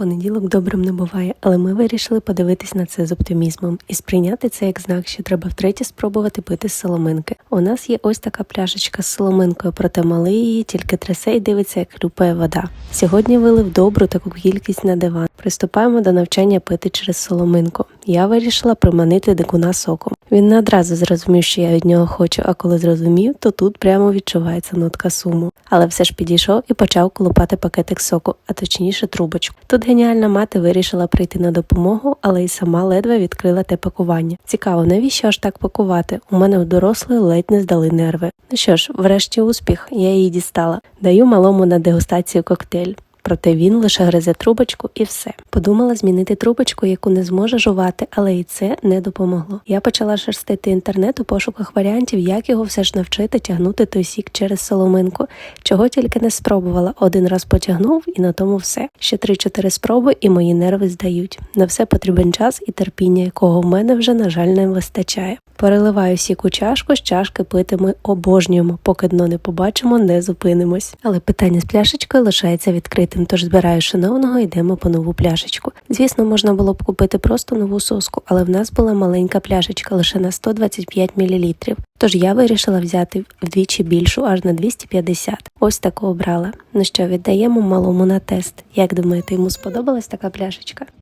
Понеділок добрим не буває, але ми вирішили подивитись на це з оптимізмом і сприйняти це як знак, що треба втретє спробувати пити з соломинки. У нас є ось така пляшечка з соломинкою, проте малий її тільки трясе і дивиться, як хлюпає вода. Сьогодні вилив добру таку кількість на диван. Приступаємо до навчання пити через соломинку. Я вирішила приманити дикуна соком. Він не одразу зрозумів, що я від нього хочу, а коли зрозумів, то тут прямо відчувається нотка суму. Але все ж підійшов і почав колупати пакетик соку, а точніше трубочку. Тут геніальна мати вирішила прийти на допомогу, але й сама ледве відкрила те пакування. Цікаво, навіщо аж так пакувати? У мене у дорослої ледь не здали нерви. Ну що ж, врешті успіх, я її дістала. Даю малому на дегустацію коктейль. Проте він лише гризе трубочку і все. Подумала змінити трубочку, яку не зможе жувати, але і це не допомогло. Я почала шерстити інтернет у пошуках варіантів, як його все ж навчити тягнути той сік через соломинку. Чого тільки не спробувала. Один раз потягнув і на тому все. Ще 3-4 спроби, і мої нерви здають. На все потрібен час і терпіння, якого в мене вже, на жаль, не вистачає. Переливаю сік у чашку, з чашки пити ми обожнюємо, поки дно не побачимо, не зупинимось. Але питання з пляшечкою лишається відкритим, тож збираю шановного, йдемо по нову пляшечку. Звісно, можна було б купити просто нову соску, але в нас була маленька пляшечка лише на 125 мл. Тож я вирішила взяти вдвічі більшу, аж на 250. Ось таку обрала. Ну що, віддаємо малому на тест. Як думаєте, йому сподобалась така пляшечка?